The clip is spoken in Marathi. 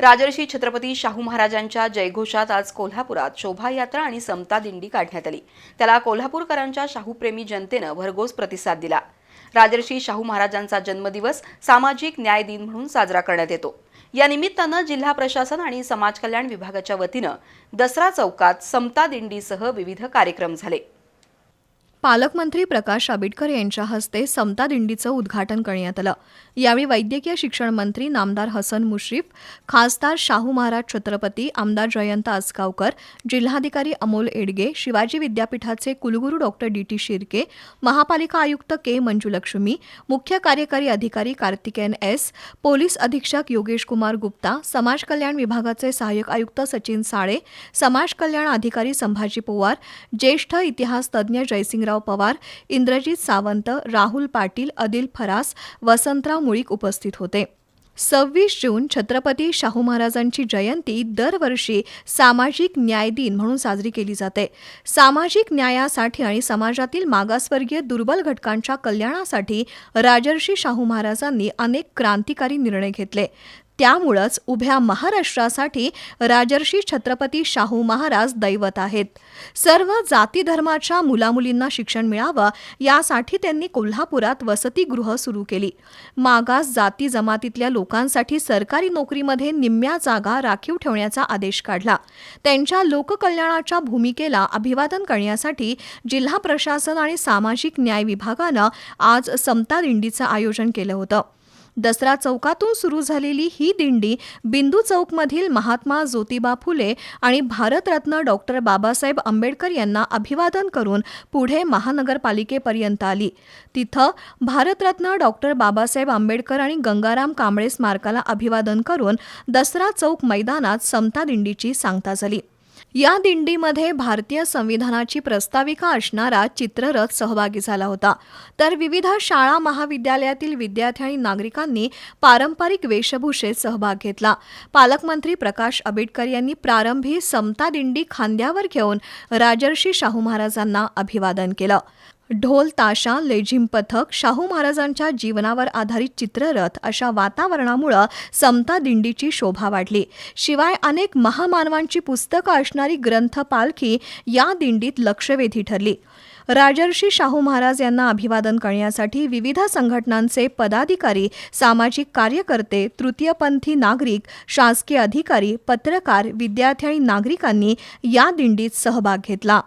राजर्षी छत्रपती शाहू महाराजांच्या जयघोषात आज कोल्हापुरात शोभायात्रा आणि समता दिंडी काढण्यात आली. त्याला कोल्हापूरकरांच्या शाहूप्रेमी जनतेनं भरघोस प्रतिसाद दिला. राजर्षी शाहू महाराजांचा जन्मदिवस सामाजिक न्याय दिन म्हणून साजरा करण्यात येतो. या निमित्तानं जिल्हा प्रशासन आणि समाज कल्याण विभागाच्या वतीनं दसरा चौकात समता दिंडीसह विविध कार्यक्रम झाले. पालकमंत्री प्रकाश आंबेडकर यांच्या हस्ते समता दिंडीचं उद्घाटन करण्यात आलं. यावेळी वैद्यकीय शिक्षण मंत्री नामदार हसन मुश्रीफ खासदार शाहू महाराज छत्रपती आमदार जयंत आसगावकर जिल्हाधिकारी अमोल एडगे शिवाजी विद्यापीठाचे कुलगुरू डॉक्टर डी टी शिर्के महापालिका आयुक्त के मंजुलक्ष्मी मुख्य कार्यकारी अधिकारी कार्तिकेयन एस पोलीस अधीक्षक योगेश कुमार गुप्ता समाज कल्याण विभागाचे सहाय्यक आयुक्त सचिन साळे समाज कल्याण अधिकारी संभाजी पोवार ज्येष्ठ इतिहास तज्ज्ञ जयसिंगराव पवार इंद्रजित सावंत राहुल पाटील अदिल फरास वसंतराव मुळीक उपस्थित होते. सव्वीस जून छत्रपती शाहू महाराजांची जयंती दरवर्षी सामाजिक न्याय दिन म्हणून साजरी केली जाते. सामाजिक न्यायासाठी आणि समाजातील मागासवर्गीय दुर्बल घटकांच्या कल्याणासाठी राजर्षी शाहू महाराजांनी अनेक क्रांतिकारी निर्णय घेतले. त्यामुळंच उभ्या महाराष्ट्रासाठी राजर्षी छत्रपती शाहू महाराज दैवत आहेत. सर्व जाती धर्माच्या मुलामुलींना शिक्षण मिळावं यासाठी त्यांनी कोल्हापुरात वसतिगृह सुरू केली. मागास जाती जमातीतल्या लोकांसाठी सरकारी नोकरीमध्ये निम्म्या जागा राखीव ठेवण्याचा आदेश काढला. त्यांच्या लोककल्याणाच्या भूमिकेला अभिवादन करण्यासाठी जिल्हा प्रशासन आणि सामाजिक न्याय विभागानं आज समता दिंडीचं आयोजन केलं होतं. दसरा चौकातून सुरू झालेली ही दिंडी बिंदू चौकमधील महात्मा ज्योतिबा फुले आणि भारतरत्न डॉक्टर बाबासाहेब आंबेडकर यांना अभिवादन करून पुढे महानगरपालिकेपर्यंत आली. तिथं भारतरत्न डॉक्टर बाबासाहेब आंबेडकर आणि गंगाराम कांबळे स्मारकाला अभिवादन करून दसरा चौक मैदानात समता दिंडीची सांगता झाली. या दिंडीमध्ये भारतीय संविधानाची प्रस्ताविका असणारा चित्ररथ सहभागी झाला होता. तर विविध शाळा महाविद्यालयातील विद्यार्थी आणि नागरिकांनी पारंपरिक वेशभूषेत सहभाग घेतला. पालकमंत्री प्रकाश आंबेडकर यांनी प्रारंभी समता दिंडी खांद्यावर घेऊन राजर्षी शाहू महाराजांना अभिवादन केलं. ढोल ताशा लेझिम पथक शाहू महाराजांच्या जीवनावर आधारित चित्ररथ अशा वातावरणामुळं समता दिंडीची शोभा वाढली. शिवाय अनेक महामानवांची पुस्तकं असणारी ग्रंथ पालखी या दिंडीत लक्षवेधी ठरली. राजर्षी शाहू महाराज यांना अभिवादन करण्यासाठी विविध संघटनांचे पदाधिकारी सामाजिक कार्यकर्ते तृतीयपंथी नागरिक शासकीय अधिकारी पत्रकार विद्यार्थी आणि नागरिकांनी या दिंडीत सहभाग घेतला.